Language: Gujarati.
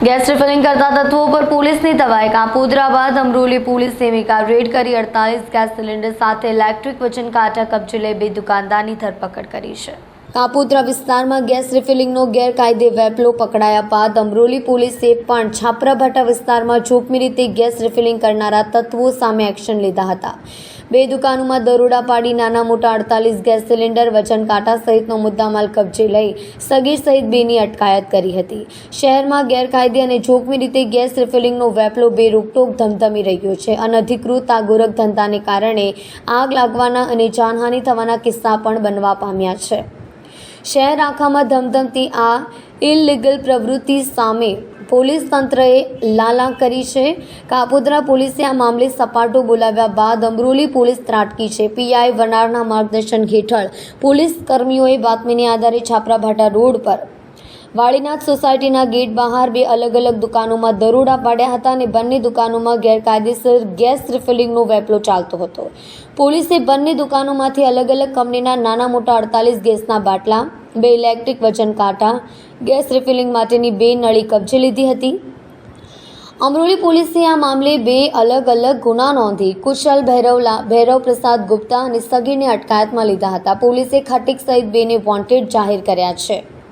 ગેસ રિફિલિંગ કરતા તત્વો પર પોલીસની તવાઈ કાપોદરા બાદ અમરોલી પોલીસે મેગા રેડ કરી અડતાલીસ ગેસ સિલિન્ડર સાથે ઇલેક્ટ્રિક વજન કાંટા કબજે લઈ બે દુકાનદારની ધરપકડ કરી છે. કાપોદ્રા વિસ્તારમાં ગેસ રિફિલિંગનો ગેરકાયદે વેપલો પકડાયા બાદ અમરોલી પોલીસે પણ છાપરાભાટા વિસ્તારમાં જોખમી રીતે ગેસ રિફિલિંગ કરનારા તત્વો સામે એક્શન લીધા હતા. બે દુકાનોમાં દરોડા પાડી નાના મોટા અડતાલીસ ગેસ સિલિન્ડર, વજન કાંટા સહિતનો મુદ્દામાલ કબજે લઈ સગીર સહિત બેની અટકાયત કરી હતી. શહેરમાં ગેરકાયદે અને જોખમી રીતે ગેસ રિફિલિંગનો વેપલો બે રોકટોક ધમધમી રહ્યો છે. અનધિકૃત આ ગોરખ ધંધાને કારણે આગ લાગવાના અને જાનહાનિ થવાના કિસ્સા પણ બનવા પામ્યા છે. શહેર આખામાં ધમધમતી આ ઇલીગલ પ્રવૃત્તિ સામે પોલીસ તંત્રએ લાલા કરી છે. કાપોદ્રા પોલીસે આ મામલે સપાટો બોલાવ્યા બાદ અમરોલી પોલીસ ત્રાટકી છે. પીઆઈ વનારના માર્ગદર્શન હેઠળ પોલીસ કર્મીઓએ બાતમીને આધારે છાપરાભાટા રોડ પર વાળીનાથ સોસાયટીના ગેટ બહાર બે અલગ અલગ દુકાનોમાં દરોડા પાડ્યા હતા અને બંને દુકાનોમાં ગેરકાયદેસર ગેસ રિફિલિંગનો વેપલો ચાલતો હતો. પોલીસે બંને દુકાનોમાંથી અલગ અલગ કંપનીના નાના મોટા અડતાલીસ ગેસના બાટલા બે ઇલેક્ટ્રિક વજન કાંટા ગેસ રિફિલિંગ માટેની બે નળી કબજે લીધી હતી. અમરોલી પોલીસે આ મામલે બે અલગ અલગ ગુના નોંધી કુશલ ભૈરવલા ભૈરવ પ્રસાદ ગુપ્તા અને સગીરને અટકાયતમાં લીધા હતા. પોલીસે ખટીક સહિત બેને વોન્ટેડ જાહેર કર્યા છે.